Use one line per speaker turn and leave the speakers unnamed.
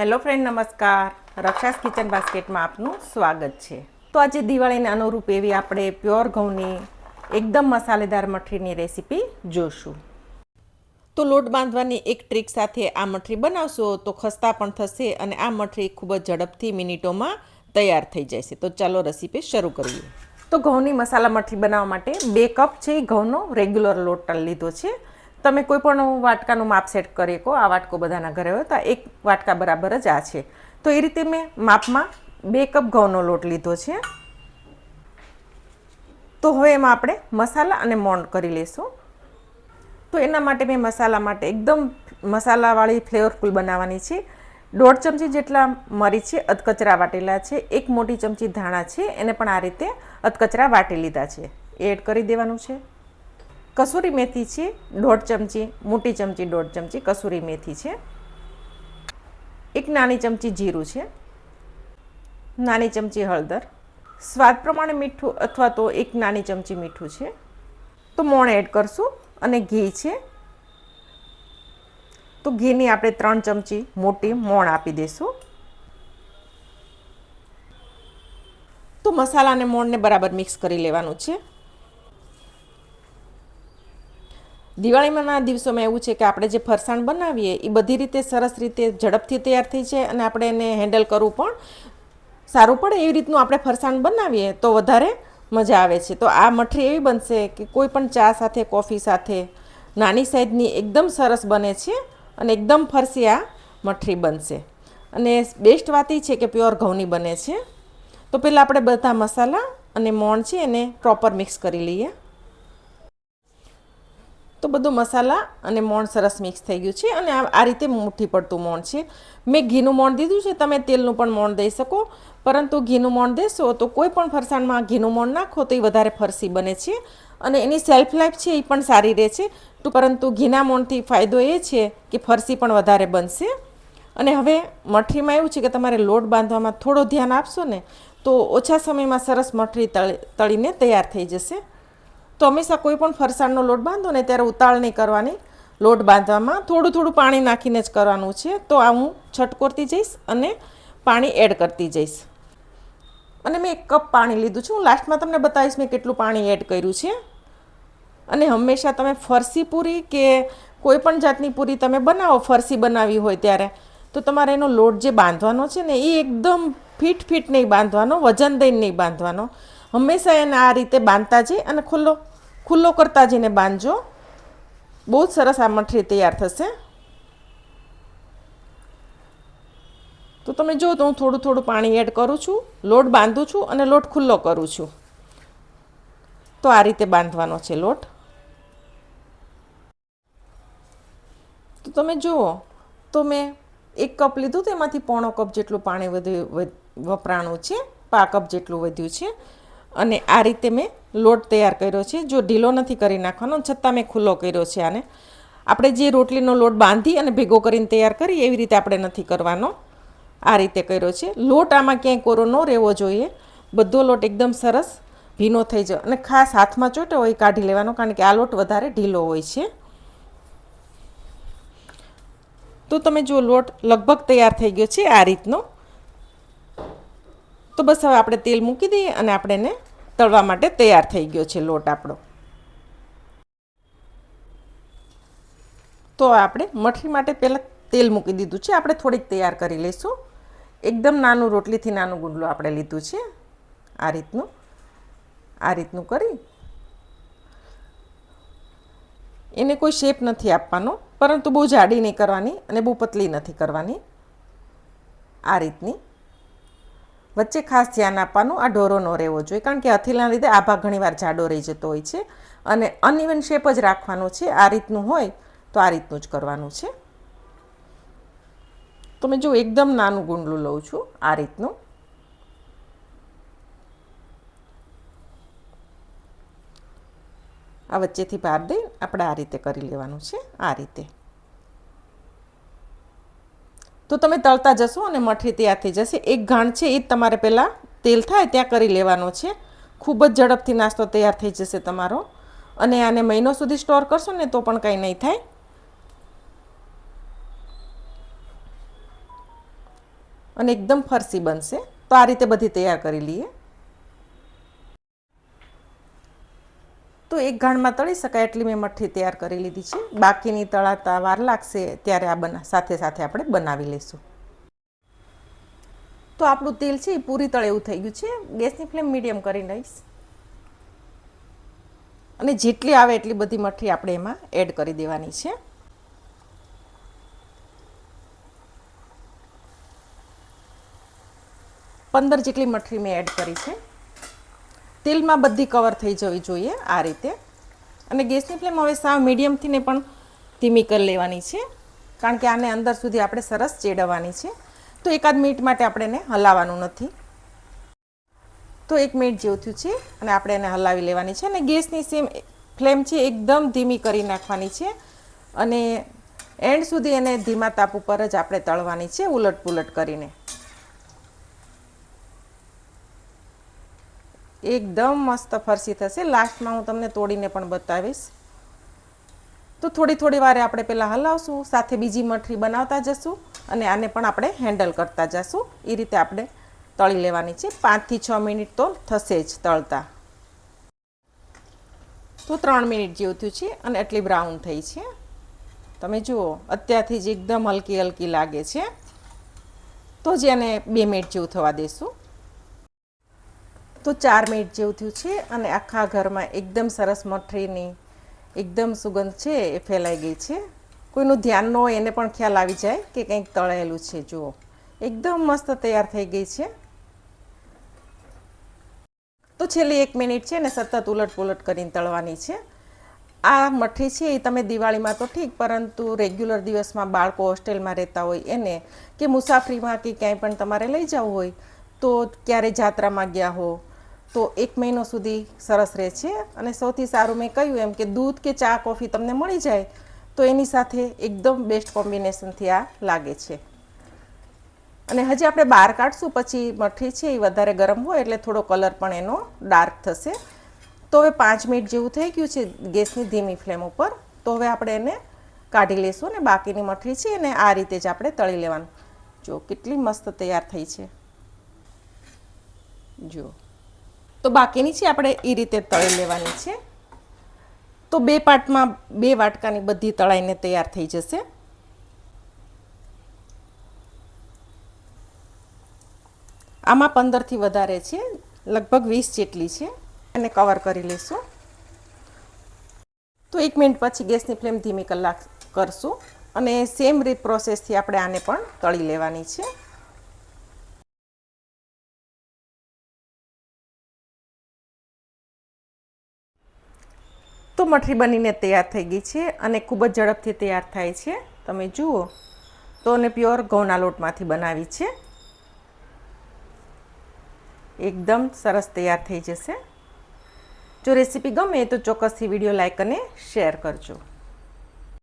Hello friend, નમસ્કાર. રક્ષાસ kitchen બાસ્કેટમાં આપનું સ્વાગત છે. તો આજે દિવાળીને અનુરૂપ એવી આપણે પ્યોર ઘઉંની, એકદમ મસાલેદાર મઠરીની રેસીપી જોશું. તો લોટ બાંધવાની એક ટ્રીક સાથે આ મઠરી બનાવશો તો ખસ્તા પણ થશે અને આ મઠરી ખૂબ જ ઝડપથી મિનિટોમાં તૈયાર થઈ જશે. તો ચાલો રેસીપી શરૂ કરીએ. તો ઘઉંની મસાલા મઠરી બનાવવા માટે બે કપ છે એ ઘઉંનો રેગ્યુલર લોટ લીધો છે. તમે કોઈ પણ વાટકાનું માપ સેટ કરી શકો, આ વાટકો બધાના ઘરે હોય તો એક વાટકા બરાબર જ આ છે. તો એ રીતે મેં માપમાં બે કપ ઘઉંનો લોટ લીધો છે. તો હવે એમાં આપણે મસાલા અને મોણ કરી લઈશું તો એના માટે મેં મસાલા માટે એકદમ મસાલાવાળી ફ્લેવરફુલ બનાવવાની છે. દોઢ ચમચી જેટલા મરી છે, અધકચરા વાટેલા છે, એક મોટી ચમચી ધાણા છે, એને પણ આ રીતે અધકચરા વાટી લીધા છે. એ એડ કરી દેવાનું છે. કસૂરી મેથી છે, દોઢ ચમચી, મોટી ચમચી, દોઢ ચમચી કસૂરી મેથી છે. એક નાની ચમચી જીરું છે. નાની ચમચી હળદર. સ્વાદ પ્રમાણે મીઠું અથવા તો એક નાની ચમચી મીઠું છે. તો મોણ એડ કરશું અને ઘી છે. તો ઘીની આપણે ત્રણ ચમચી મોટી મોણ આપી દઈશું તો મસાલા અને મોણને બરાબર મિક્સ કરી લેવાનું છે. દિવાળીમાંના દિવસોમાં એવું છે કે આપણે જે ફરસાણ બનાવીએ, એ બધી રીતે સરસ રીતે ઝડપથી તૈયાર થઈ જાય અને આપણે એને હેન્ડલ કરવું પણ સારું પડે. એવી રીતનું આપણે ફરસાણ બનાવીએ તો વધારે મજા આવે છે. તો આ મઠરી એવી બનશે કે કોઈ પણ ચા સાથે, કોફી સાથે નાની સાઈઝની એકદમ સરસ બને છે અને એકદમ ફરસી આ મઠરી બનશે. અને બેસ્ટ વાત એ છે કે પ્યોર ઘઉંની બને છે. તો પહેલાં આપણે બધા મસાલા અને મોણ છે એને પ્રોપર મિક્સ કરી લઈએ. તો બધું મસાલા અને મોણ સરસ મિક્સ થઈ ગયું છે અને આ રીતે મુઠ્ઠી પડતું મોણ છે. મેં ઘીનું મોણ દીધું છે, તમે તેલનું પણ મોણ દઈ શકો, પરંતુ ઘીનું મોણ દેશો તો કોઈ પણ ફરસાણમાં ઘીનું મોણ નાખો તો એ વધારે ફરસી બને છે અને એની સેલ્ફ લાઈફ છે એ પણ સારી રહે છે. પરંતુ ઘીના મોણથી ફાયદો એ છે કે ફરસી પણ વધારે બનશે. અને હવે મઠરીમાં એવું છે કે તમારે લોટ બાંધવામાં થોડો ધ્યાન આપશો ને, તો ઓછા સમયમાં સરસ મઠરી તળી તળીને તૈયાર થઈ જશે. તો હંમેશા કોઈ પણ ફરસાણનો લોટ બાંધો ને ત્યારે ઉતાળ નહીં કરવાની. લોટ બાંધવામાં થોડું થોડું પાણી નાખીને જ કરવાનું છે. તો આ હું છટકોરતી જઈશ અને પાણી એડ કરતી જઈશ. અને મેં એક કપ પાણી લીધું છે. હું લાસ્ટમાં તમને બતાવીશ મેં કેટલું પાણી એડ કર્યું છે. અને હંમેશા તમે ફરસી પૂરી કે કોઈ પણ જાતની પૂરી તમે બનાવો, ફરસી બનાવી હોય ત્યારે, તો તમારે એનો લોટ જે બાંધવાનો છે ને, એ એકદમ ફિટ ફિટ નહીં બાંધવાનો, વજન દઈને નહીં બાંધવાનો. હંમેશા એને આ રીતે બાંધતા જઈ અને ખુલ્લો ખુલ્લો કરતા જઈને બાંધજો. બહુ જ સરસ આ મઠરી તૈયાર થશે. તો તમે જો તો હું થોડું થોડું પાણી એડ કરું છું, લોટ બાંધું છું અને લોટ ખુલ્લો કરું છું. તો આ રીતે બાંધવાનો છે લોટ. તો તમે જુઓ, તો મેં એક કપ લીધું તેમાંથી પોણો કપ જેટલું પાણી વધ્યું વપરાણું છે પા કપ જેટલું વધ્યું છે. અને આ રીતે મેં લોટ તૈયાર કર્યો છે. જો ઢીલો નથી કરી નાખવાનો, છતાં મેં ખુલ્લો કર્યો છે આને. આપણે જે રોટલીનો લોટ બાંધી અને ભેગો કરીને તૈયાર કરીએ, એવી રીતે આપણે નથી કરવાનો. આ રીતે કર્યો છે. લોટ આમાં ક્યાંય કોરો ન રહેવો જોઈએ. બધો લોટ એકદમ સરસ ભીનો થઈ જાય. અને ખાસ હાથમાં ચોટ્યો હોય કાઢી લેવાનો, કારણ કે આ લોટ વધારે ઢીલો હોય છે. તો તમે જો લોટ લગભગ તૈયાર થઈ ગયો છે આ રીતનો. તો બસ હવે આપણે તેલ મૂકી દઈએ અને આપણે એને તળવા માટે તૈયાર થઈ ગયો છે લોટ આપણો. તો આપણે મઠરી માટે પહેલાં તેલ મૂકી દીધું છે. આપણે થોડીક તૈયાર કરી લઈશું. એકદમ નાનું રોટલીથી નાનું ગુંડલું આપણે લીધું છે. આ રીતનું. આ રીતનું કરી. એને કોઈ શેપ નથી આપવાનો, પરંતુ બહુ જાડી નહીં કરવાની અને બહુ પતલી નથી કરવાની. આ રીતની. વચ્ચે ખાસ ધ્યાન આપવાનું આ ઢોરો ન રહેવો જોઈએ, કારણ કે હથેળીના લીધે આભા ઘણીવાર જાડો રહી જતો હોય છે અને અનઇવન શેપ જ રાખવાનો છે. આ રીતનું હોય તો આ રીતનું જ કરવાનું છે. તો મેં જો એકદમ નાનું ગુંડલું લઉં છું આ રીતનું. આ વચ્ચેથી બહાર દઈ આપણે આ રીતે કરી લેવાનું છે, આ રીતે. તો તમે તળતા જશો અને મઠરી તૈયાર થઈ જશે. એક ઘાણ છે, એ જ તમારે પહેલાં તેલ થાય ત્યાં કરી લેવાનો છે. ખૂબ જ ઝડપથી નાસ્તો તૈયાર થઈ જશે તમારો. અને આને મહિનો સુધી સ્ટોર કરશો ને તો પણ કંઈ નહીં થાય. અને એકદમ ફરસી બનશે. તો આ રીતે બધી તૈયાર કરી લઈએ. તો એક ઘાણમાં તળી શકાય એટલી મેં મઠ્ઠી તૈયાર કરી લીધી છે. બાકીની તળાતા વાર લાગશે ત્યારે આ બના, સાથે સાથે આપણે બનાવી લઈશું. તો આપણું તેલ છે એ પૂરી તળે એવું થઈ ગયું છે. ગેસની ફ્લેમ મીડિયમ કરી લઈશ. અને જેટલી આવે એટલી બધી મઠ્ઠી આપણે એમાં એડ કરી દેવાની છે. પંદર જેટલી મઠરી મેં એડ કરી છે. તેલમાં બધી કવર થઈ જવી જોઈએ આ રીતે. અને ગેસની ફ્લેમ હવે સાવ મીડિયમથીને પણ ધીમી કરી લેવાની છે. કારણ કે આને અંદર સુધી આપણે સરસ ચેડવવાની છે. તો એકાદ મિનિટ માટે આપણે એને હલાવવાનું નથી. તો એક મિનિટ જેવું થયું છે અને આપણે એને હલાવી લેવાની છે. અને ગેસની સેમ ફ્લેમ છે એકદમ ધીમી કરી નાખવાની છે. અને એન્ડ સુધી એને ધીમા તાપ ઉપર જ આપણે તળવાની છે ઉલટ પુલટ કરીને. એકદમ મસ્ત ફરસી થશે. લાસ્ટમાં હું તમને તોડીને પણ બતાવીશ. તો થોડી થોડી વારે આપણે પહેલાં હલાવશું, સાથે બીજી મઠરી બનાવતા જશું અને આને પણ આપણે હેન્ડલ કરતા જશું. એ રીતે આપણે તળી લેવાની છે. પાંચથી છ મિનિટ તો થશે જ તળતા. તો ત્રણ મિનિટ જેવું થયું છે અને એટલી બ્રાઉન થઈ છે. તમે જુઓ, અત્યારથી જ એકદમ હલકી હલકી લાગે છે. તો જ એને બે મિનિટ જેવું થવા દેશું. તો ચાર મિનિટ જેવું થયું છે અને આખા ઘરમાં એકદમ સરસ મઠરીની એકદમ સુગંધ છે એ ફેલાઈ ગઈ છે. કોઈનું ધ્યાન ન હોય એને પણ ખ્યાલ આવી જાય કે કંઈક તળેલું છે. જુઓ, એકદમ મસ્ત તૈયાર થઈ ગઈ છે. તો છેલ્લી એક મિનિટ છે ને સતત ઉલટ પુલટ કરીને તળવાની છે. આ મઠી છે એ તમે દિવાળીમાં તો ઠીક, પરંતુ રેગ્યુલર દિવસમાં બાળકો હોસ્ટેલમાં રહેતા હોય એને કે મુસાફરીમાં કે ક્યાંય પણ તમારે લઈ જવું હોય તો ક્યારે જાત્રામાં ગયા હો તો એક મહિનો સુધી સરસ રહે છે. અને સૌથી સારું મેં કહ્યું એમ કે દૂધ કે ચા, કોફી તમને મળી જાય, તો એની સાથે એકદમ બેસ્ટ કોમ્બિનેશનથી આ લાગે છે. અને હજી આપણે બહાર કાઢશું, પછી મઠી છે એ વધારે ગરમ હોય એટલે થોડો કલર પણ એનો ડાર્ક થશે. તો હવે પાંચ મિનિટ જેવું થઈ ગયું છે ગેસની ધીમી ફ્લેમ ઉપર. તો હવે આપણે એને કાઢી લઈશું અને બાકીની મઠરી છે એને આ રીતે જ આપણે તળી લેવાનું. જો કેટલી મસ્ત તૈયાર થઈ છે. જો. તો બાકીની છે આપણે એ રીતે તળી લેવાની છે. તો બે પાર્ટમાં બે વાટકાની બધી તળાઈને તૈયાર થઈ જશે. આમાં પંદરથી વધારે છે, લગભગ વીસ જેટલી છે. એને કવર કરી લઈશું તો એક મિનિટ પછી ગેસની ફ્લેમ ધીમી કલાક કરશું. અને સેમ રીત પ્રોસેસથી આપણે આને પણ તળી લેવાની છે. તો મઠરી બનીને તૈયાર થઈ ગઈ છે અને ખૂબ જ ઝડપથી તૈયાર થાય છે. તમે જુઓ, તો અને પ્યોર ઘઉંના લોટમાંથી બનાવી છે. એકદમ સરસ તૈયાર થઈ જશે. જો રેસીપી ગમે તો ચોક્કસથી વીડિયો લાઇક અને શેર કરજો.